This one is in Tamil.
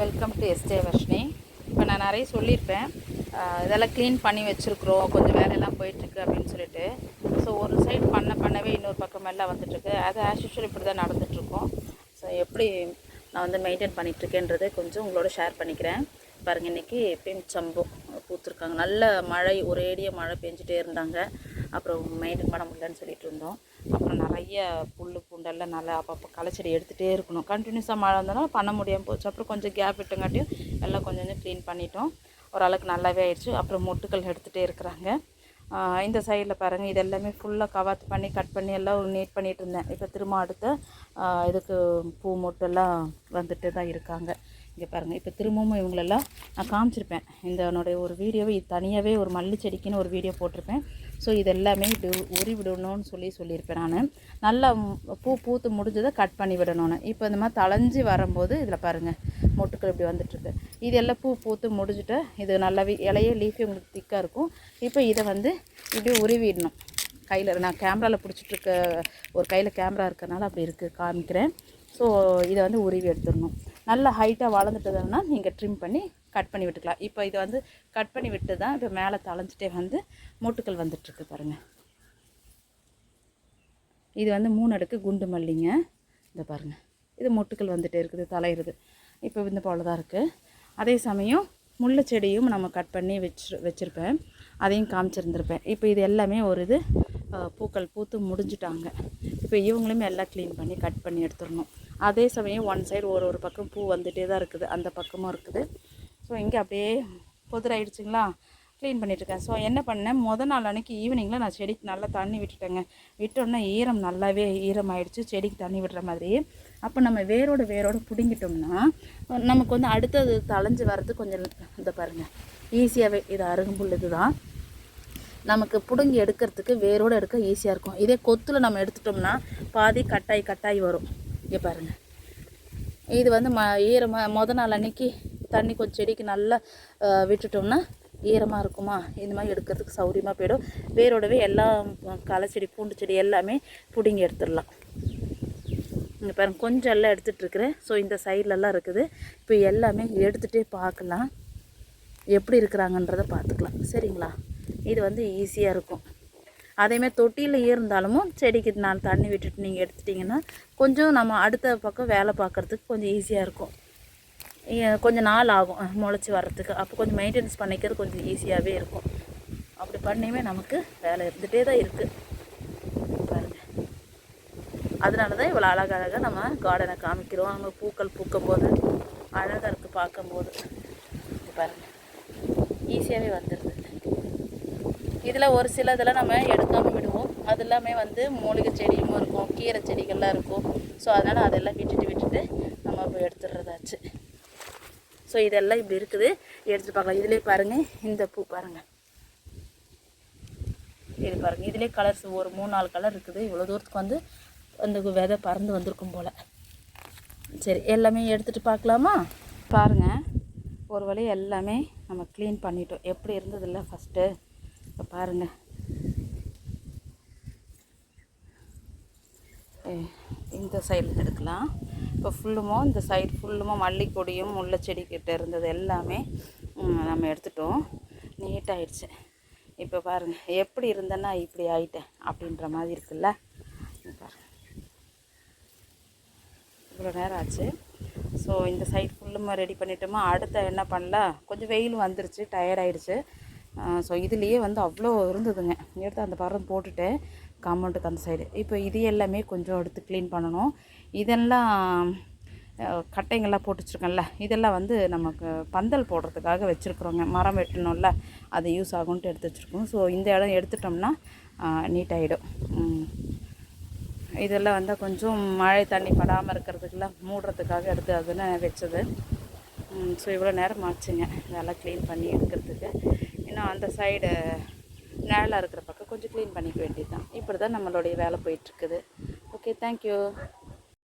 வெல்கம் டு எஸ்டே வர்ஷினி இப்போ நான் நிறைய சொல்லியிருப்பேன். இதெல்லாம் க்ளீன் பண்ணி வச்சுருக்குறோம். கொஞ்சம் வேலையெல்லாம் போயிட்டுருக்கு அப்படின்னு சொல்லிட்டு. ஸோ ஒரு சைடு பண்ண பண்ணவே இன்னொரு பக்கம் எல்லாம் வந்துட்டுருக்கு. அது ஆஸ் யூஷுவல் இப்படி தான் நடந்துகிட்ருக்கோம் ஸோ எப்படி நான் வந்து மெயின்டைன் பண்ணிகிட்ருக்கேன்றதை கொஞ்சம் உங்களோட ஷேர் பண்ணிக்கிறேன். பாருங்கள் இன்றைக்கி பெஞ்சம்பு பூத்துருக்காங்க. நல்ல மழை ஒரேடியாக மழை பெஞ்சிட்டே இருந்தாங்க. அப்புறம் மெயின்டைன் பண்ண முடியலன்னு சொல்லிட்டு இருந்தோம். அப்புறம் நிறைய புல் பூண்டெல்லாம் நல்லா அப்பப்போ களைச்செடி எடுத்துகிட்டே இருக்கணும். கண்டினியூஸாக மழை வந்தோம்னா பண்ண முடியாமல் போச்சு. அப்புறம் கொஞ்சம் கேப் விட்டுங்காட்டியும் எல்லாம் கொஞ்சம் கொஞ்சம் க்ளீன் பண்ணிட்டோம். ஓரளவுக்கு நல்லாவே ஆயிடுச்சு. அப்புறம் மொட்டுக்கள் எடுத்துகிட்டே இருக்கிறாங்க. இந்த சைடில் பாருங்கள் இது எல்லாமே ஃபுல்லாக கவாத்து பண்ணி கட் பண்ணி எல்லாம் நீட் பண்ணிகிட்டு இருந்தேன். இப்போ திரும்ப அடுத்த இதுக்கு பூ மொட்டெல்லாம் வந்துட்டு தான் இருக்காங்க. இங்கே பாருங்கள் இப்போ திரும்பவும் இவங்களெல்லாம் நான் காமிச்சிருப்பேன். இந்த என்னுடைய ஒரு வீடியோவை இது தனியாகவே ஒரு மல்லி செடிக்குன்னு ஒரு வீடியோ போட்டிருப்பேன். ஸோ இது எல்லாமே இப்படி உரி விடணும்னு சொல்லி சொல்லியிருப்பேன் நான். நல்லா பூ பூத்து முடிஞ்சதை கட் பண்ணி விடணும்னு. இப்போ இந்த மாதிரி தளைஞ்சி வரும்போது இதில் பாருங்கள் மொட்டுக்கள் இப்படி வந்துட்டுருக்கு. இது எல்லாம் பூ பூத்து முடிஞ்சுட்டு இது நல்லாவே இலையே லீஃபி உங்களுக்கு திக்காக இருக்கும். இப்போ இதை வந்து இப்படி உருவிடணும் கையில் நான் கேமராவில் பிடிச்சிட்ருக்க ஒரு கையில் கேமரா இருக்கிறனால அப்படி இருக்குது காமிக்கிறேன். ஸோ இதை வந்து உருவி எடுத்துடணும். நல்ல ஹைட்டாக வளர்ந்துட்டதுன்னா நீங்கள் ட்ரிம் பண்ணி கட் பண்ணி விட்டுக்கலாம். இப்போ இதை வந்து கட் பண்ணி விட்டு தான் இப்போ மேலே தளைஞ்சிட்டே வந்து மொட்டுக்கள் வந்துட்டுருக்கு பாருங்கள் இது வந்து மூணு அடுக்கு குண்டு மல்லிங்க. இந்த பாருங்கள் இது மொட்டுக்கள் வந்துட்டே இருக்குது தலையிறது. இப்போ இந்த போல் தான் இருக்குது அதே சமயம் முல்லை செடியும் நம்ம கட் பண்ணி வச்சு வச்சுருப்பேன். அதையும் காமிச்சிருந்துருப்பேன். இப்போ இது எல்லாமே ஒரு இது பூக்கள் பூத்து முடிஞ்சிட்டாங்க. இப்போ இவங்களுமே எல்லாம் க்ளீன் பண்ணி கட் பண்ணி எடுத்துடணும். அதே சமயம் ஒன் சைடு ஒரு ஒரு பக்கம் பூ வந்துகிட்டே தான் இருக்குது. அந்த பக்கமும் இருக்குது. ஸோ இங்கே அப்படியே புதிராயிடுச்சுங்களா? க்ளீன் பண்ணிட்டுருக்கேன். ஸோ என்ன பண்ணேன்? முத நாள் அன்றைக்கி ஈவினிங்கில் நான் செடிக்கு நல்லா தண்ணி விட்டுட்டேங்க. விட்டோன்னே ஈரம் நல்லாவே ஈரம் ஆயிடுச்சு செடிக்கு தண்ணி விடுற மாதிரி. அப்போ நம்ம வேரோடு வேரோடு பிடுங்கிட்டோம்னா நமக்கு வந்து அடுத்தது தளைஞ்சு வர்றது கொஞ்சம் இந்த பாருங்கள் ஈஸியாகவே இது அருகம்புள்ள இது தான் நமக்கு பிடுங்கி எடுக்கிறதுக்கு வேரோடு எடுக்க ஈஸியாக இருக்கும். இதே கொத்தில் நம்ம எடுத்துட்டோம்னா பாதி கட்டாய் கட்டாய் வரும். இங்கே பாருங்கள் இது வந்து ம ஈரமாக முத நாள் அன்னைக்கு தண்ணி கொஞ்சம் செடிக்கு நல்லா விட்டுட்டோம்னா ஈரமாக இருக்குமா? இந்த மாதிரி எடுக்கிறதுக்கு சௌரியமாக போயிடும். வேரோடவே எல்லா களை செடி பூண்டு செடி எல்லாமே பிடுங்கி எடுத்துடலாம். இங்கே பாருங்கள் கொஞ்சம் எல்லாம் எடுத்துகிட்டு இருக்கிறேன். ஸோ இந்த சைட்லலாம் இருக்குது. இப்போ எல்லாமே எடுத்துகிட்டே பார்க்கலாம். எப்படி இருக்கிறாங்கன்றதை பார்த்துக்கலாம். சரிங்களா? இது வந்து ஈஸியாக இருக்கும். அதேமாதிரி தொட்டியில் இருந்தாலும் செடிக்கு நான் தண்ணி விட்டுட்டு நீங்கள் எடுத்துட்டிங்கன்னா கொஞ்சம் நம்ம அடுத்த பக்கம் வேலை பார்க்குறதுக்கு கொஞ்சம் ஈஸியாக இருக்கும். கொஞ்சம் நாள் ஆகும் முளைச்சி வர்றதுக்கு. அப்போ கொஞ்சம் மெயின்டெனன்ஸ் பண்ணிக்கிறது கொஞ்சம் ஈஸியாகவே இருக்கும். அப்படி பண்ணியுமே நமக்கு வேலை இருந்துகிட்டே தான் இருக்குது பாருங்கள் அதனால தான் இவ்வளோ அழகழகாக நம்ம கார்டனை காமிக்கிறோம். நம்ம பூக்கள் பூக்கும் போது அழகாக இருக்குது பார்க்கும்போது. பாருங்கள் ஈஸியாகவே வந்துடுது இதில் ஒரு சில இதெல்லாம் நம்ம எடுக்காமல் விடுவோம். அது எல்லாமே வந்து மூலிகை செடியும் இருக்கும் கீரை செடிகள்லாம் இருக்கும். ஸோ அதனால் அதெல்லாம் விட்டுட்டு விட்டுட்டு நம்ம இப்போ எடுத்துடுறதாச்சு. ஸோ இதெல்லாம் இப்படி இருக்குது. எடுத்துகிட்டு பார்க்கலாம். இதுலேயே பாருங்கள் இந்த பூ பாருங்கள் இது பாருங்கள் இதுலேயே கலர்ஸ் ஒரு மூணு நாலு கலர் இருக்குது. இவ்வளோ தூரத்துக்கு வந்து அந்த விதை பறந்து வந்திருக்கும் போல். சரி எல்லாமே எடுத்துகிட்டு பார்க்கலாமா? பாருங்கள் ஒரு வழி எல்லாமே நம்ம க்ளீன் பண்ணிட்டோம். எப்படி இருந்ததில்ல ஃபஸ்ட்டு இப்போ பாருங்கள் ஏ- இந்த சைடில் எடுக்கலாம். இப்போ ஃபுல்லுமோ இந்த சைடு ஃபுல்லுமோ மல்லிக்கொடியும் முல்லை செடிக்கிட்ட இருந்தது எல்லாமே நம்ம எடுத்துட்டோம். நீட்டாகிடுச்சு இப்போ பாருங்கள் எப்படி இருந்தேன்னா இப்படி ஆயிட்டேன் அப்படின்ற மாதிரி இருக்குல்ல? பாருங்கள் பாருங்க. இவ்வளோ நேரம் ஆச்சு. ஸோ இந்த சைட் ஃபுல்லுமா ரெடி பண்ணிட்டோமா? அடுத்த என்ன பண்ணலாம்? கொஞ்சம் வெயில் வந்துருச்சு டயர்டாயிடுச்சு ஸோ இதுலேயே வந்து அவ்வளோ இருந்ததுங்க. எடுத்து அந்த பரம் போட்டுட்டு காம்பவுண்டுக்கு அந்த சைடு இப்போ இது எல்லாமே கொஞ்சம் எடுத்து க்ளீன் பண்ணணும். இதெல்லாம் கட்டைங்கள்லாம் போட்டு வச்சுருக்கேன்ல இதெல்லாம் வந்து நமக்கு பந்தல் போடுறதுக்காக வச்சுருக்குறோங்க. மரம் வெட்டணும்ல அது யூஸ் ஆகும்ன்ட்டு எடுத்து வச்சுருக்கோம். ஸோ இந்த இடம் எடுத்துட்டோம்னா நீட்டாகிடும் இதெல்லாம் வந்து கொஞ்சம் மழை தண்ணி படாமல் இருக்கிறதுக்கெல்லாம் மூடுறதுக்காக எடுத்து அதுன்னு வச்சது. ஸோ இவ்வளோ நேரம் ஆச்சுங்க. இதெல்லாம் க்ளீன் பண்ணி எடுக்கிறதுக்கு. இன்னும் அந்த சைடு நிழலாக இருக்கிற பக்கம் கொஞ்சம் க்ளீன் பண்ணிக்க வேண்டியது தான் இப்படி தான் நம்மளுடைய வேலை போயிட்டுருக்குது ஓகே தேங்க்யூ